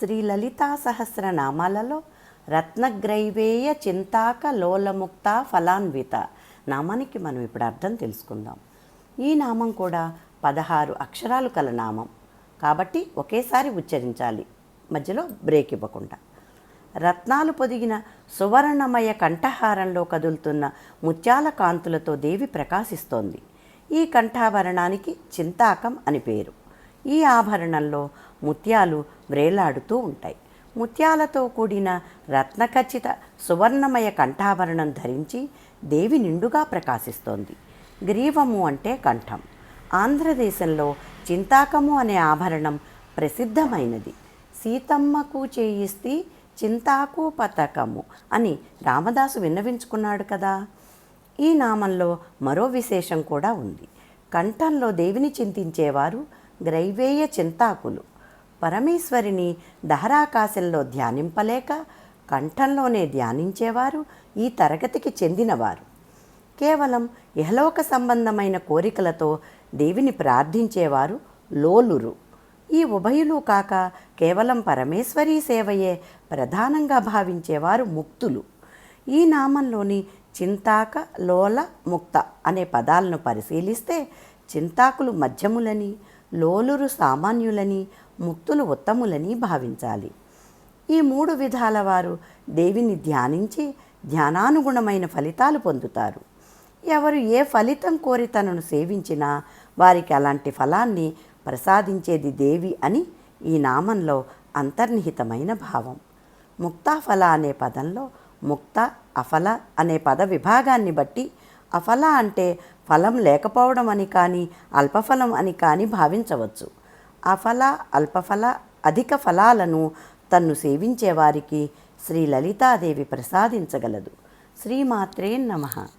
శ్రీ లలితా సహస్రనామాలలో రత్నగ్రైవేయ చింతాక లోలముక్త ఫలాన్విత నామానికి మనం ఇప్పుడు అర్థం తెలుసుకుందాం. ఈ నామం కూడా పదహారు అక్షరాలు కల నామం. కాబట్టి ఒకేసారి ఉచ్చరించాలి. మధ్యలో బ్రేక్ ఇవ్వకుండా. రత్నాలు పొదిగిన సువర్ణమయ కంఠహారంలో కదులుతున్న ముత్యాల కాంతులతో దేవి ప్రకాశిస్తోంది. ఈ కంఠాభరణానికి చింతాకం అని పేరు. ఈ ఆభరణంలో ముత్యాలు వ్రేలాడుతూ ఉంటాయి. ముత్యాలతో కూడిన రత్నఖచ్చిత సువర్ణమయ కంఠాభరణం ధరించి దేవి నిండుగా ప్రకాశిస్తోంది. గ్రీవము అంటే కంఠం. ఆంధ్రదేశంలో చింతాకము అనే ఆభరణం ప్రసిద్ధమైనది. సీతమ్మకు చేయిస్తే చింతాకు పతకము అని రామదాసు విన్నవించుకున్నాడు కదా. ఈ నామంలో మరో విశేషం కూడా ఉంది. కంఠంలో దేవిని చింతించేవారు గ్రైవేయ చింతాకులు. పరమేశ్వరిని దహరాకాశంలో ధ్యానింపలేక కంఠంలోనే ధ్యానించేవారు ఈ తరగతికి చెందినవారు. కేవలం ఇహలోక సంబంధమైన కోరికలతో దేవిని ప్రార్థించేవారు లోలురు. ఈ ఉభయులు కాక కేవలం పరమేశ్వరీ సేవయే ప్రధానంగా భావించేవారు ముక్తులు. ఈ నామంలోని చింతాక లోల ముక్త అనే పదాలను పరిశీలిస్తే చింతాకులు మధ్యములని లోలురు సామాన్యులని ముక్తులు ఉత్తములని భావించాలి. ఈ మూడు విధాల వారు దేవిని ధ్యానించి ధ్యానానుగుణమైన ఫలితాలు పొందుతారు. ఎవరు ఏ ఫలితం కోరి తనను సేవించినా వారికి అలాంటి ఫలాన్ని ప్రసాదించేది దేవి అని ఈ నామంలో అంతర్నిహితమైన భావం. ముక్తాఫల అనే పదంలో ముక్త అఫల అనే పద విభాగాన్ని బట్టి అఫల అంటే ఫలం లేకపోవడం అని కానీ అల్పఫలం అని కానీ భావించవచ్చు. అఫల అల్పఫల అధిక ఫలాలను తన్ను సేవించే వారికి శ్రీ లలితాదేవి ప్రసాదించగలదు. శ్రీమాత్రే నమః.